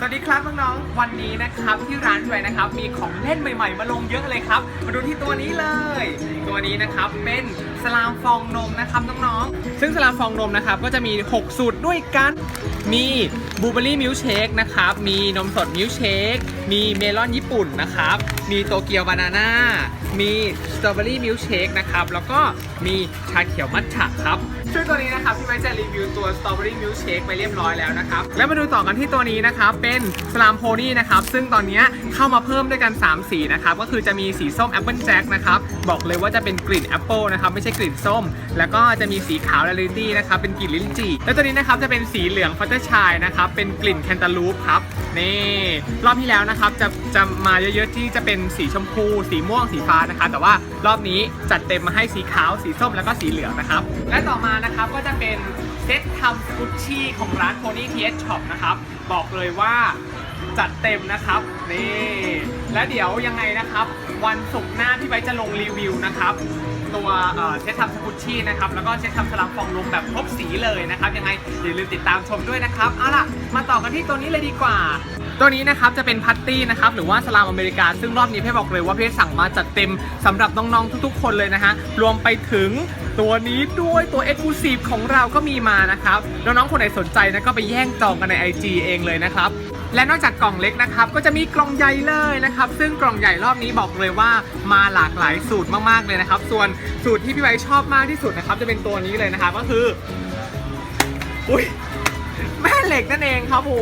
สวัสดีครับน้องๆ วันนี้นะครับที่ร้านด้วยนะครับมีของเล่นใหม่ๆ มาลงเยอะเลยครับ มาดูที่ตัวนี้เลย ตัวนี้นะครับเป็นสลามฟองนมนะครับน้องๆ ซึ่งสลามฟองนมนะครับก็จะมี 6 สูตรด้วยกัน มีบลูเบอรี่มิลเชคนะครับ มีนมสดมิลเชค มีเมลอนญี่ปุ่นนะครับ มีโตเกียวบานาน่า มีสตรอเบอรี่มิลเชคนะครับ แล้วก็มีชาเขียวมัทฉะครับซึ่งตัวนี้นะครับพี่ไว้จะรีวิวตัวสตรอเบอรี่มิลเชคไปเรียบร้อยแล้วนะครับ แล้วมาดูต่อกันที่ตัวนี้นะครับ เป็นสลามโพนี่นะครับ ซึ่งตอนนี้เข้ามาเพิ่มด้วยกัน 3 สีนะครับ ก็คือจะมีสีส้มแอปเปิลแจ็คนะครับ บอกเลยว่าจะเป็นกลิ่นแอปเปิลนะครับไม่ใช่กลิ่นส้ม แล้วก็จะมีสีขาวลาลิตี้นะครับเป็นกลิ่นลิ้นจี่แล้วตัวนี้นะครับจะเป็นสีเหลืองฟัตเตอร์ชายนะครับเป็นกลิ่นแคนตาลูปครับนี่รอบที่แล้วนะครับจะจะมาเยอะๆที่จะเป็นสีชมพู สีม่วงสีฟ้านะคะแต่ว่ารอบนี้จัดเต็มมาให้สีขาว สีส้มแล้วก็สีเหลืองนะครับ และต่อมานะครับก็จะเป็นเซตทำกุชชี่ของร้าน Pony TS Shop นะครับ บอกเลยว่าจัดเต็มนะครับนี่และเดี๋ยวยังไงนะครับ วันศุกร์หน้าพี่ไบจะลงรีวิวนะครับ ตัวเช็ดทำสกุชชี่นะครับแล้วก็เช็ดทำสลับฟองลมแบบครบสีเลยนะครับยังไงอย่าลืมติดตามชมด้วยนะครับเอาล่ะมาต่อกันที่ตัวนี้เลยดีกว่า ตัวนี้นะครับจะเป็นพัตตี้นะครับหรือว่าสลามอเมริกา ซึ่งรอบนี้พี่บอกเลยว่าพี่สั่งมาจัดเต็มสำหรับน้องๆทุก ๆ คนเลยนะฮะรวมไปถึง ตัวนี้ด้วยตัว e x c l u s i v e ของเราก็มีมานะครับ น้องๆ คนไหนสนใจนะก็ไปแย่งจองกันใน IG เองเลยนะครับ และนอกจากกล่องเล็กนะครับ ก็จะมีกล่องใหญ่เลยนะครับ ซึ่งกล่องใหญ่รอบนี้บอกเลยว่ามาหลากหลายสูตรมากๆเลยนะครับ ส่วนสูตรที่พี่ไบชอบมากที่สุดนะครับ จะเป็นตัวนี้เลยนะครับก็คือ อุ้ยแม่เหล็กนั่นเองครับโห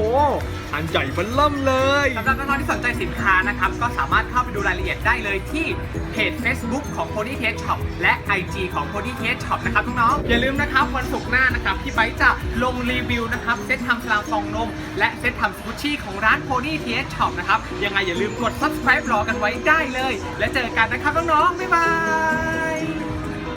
อันใหญ่เบันเริ่มเลย สำหรับน้องๆที่สนใจสินค้านะครับ ก็สามารถเข้าไปดูรายละเอียดได้เลยที่เพจ Facebook ของ Pony Case Shop และ IG ของ Pony Case Shop นะครับน้องๆอย่าลืมนะครับวันศุกร์หน้านะครับพี่ไบร์จะลงรีวิวนะครับเซตทำสลามฟองนม และเซตทำสกุชชี่ของร้าน Pony Case Shop นะครับยังไงอย่าลืมกด subscribe รอกันไว้ได้เลย และเจอกันนะครับน้องๆบ๊ายบาย